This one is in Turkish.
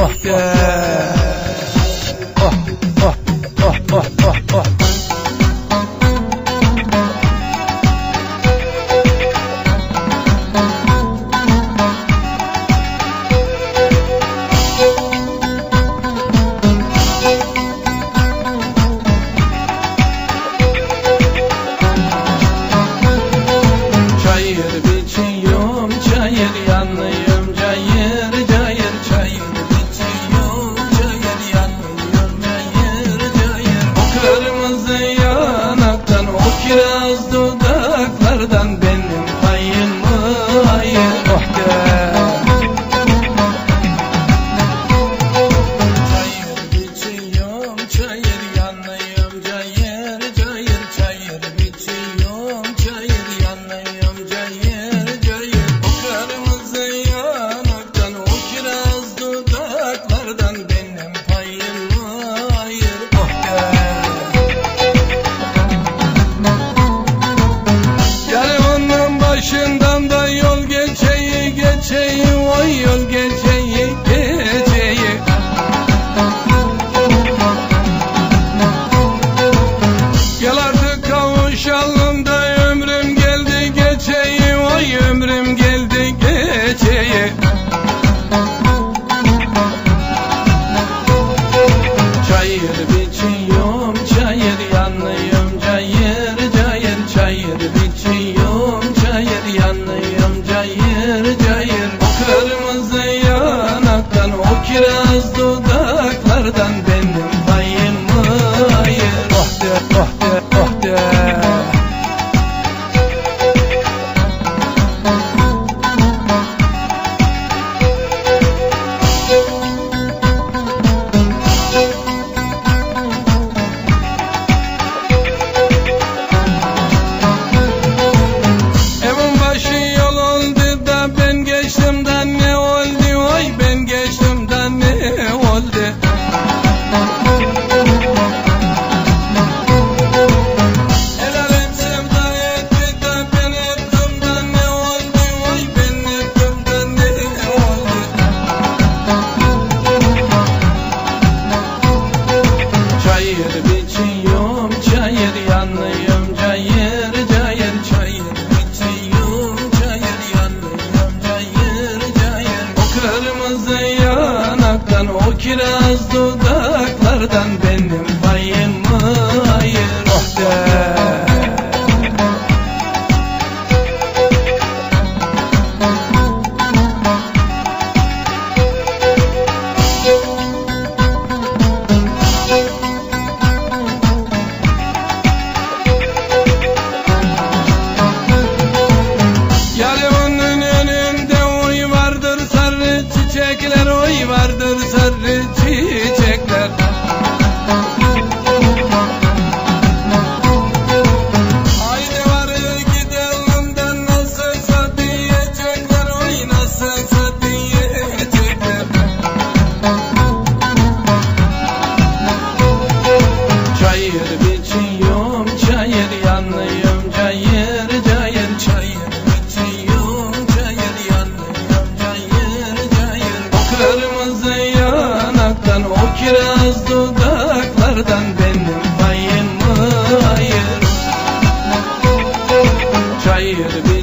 Oh, yeah. it up. Boz dudaklardan benim payımı ayır de çiçekler oy vardır sarı Cayır bitiyorum cayır yanlıyım cayır cayır cayır bitiyorum cayır yanlıyım cayır cayır O kırmızı yanaktan o kiraz dudaklardan benim payım mı? Hayır. Cayır bitiyorum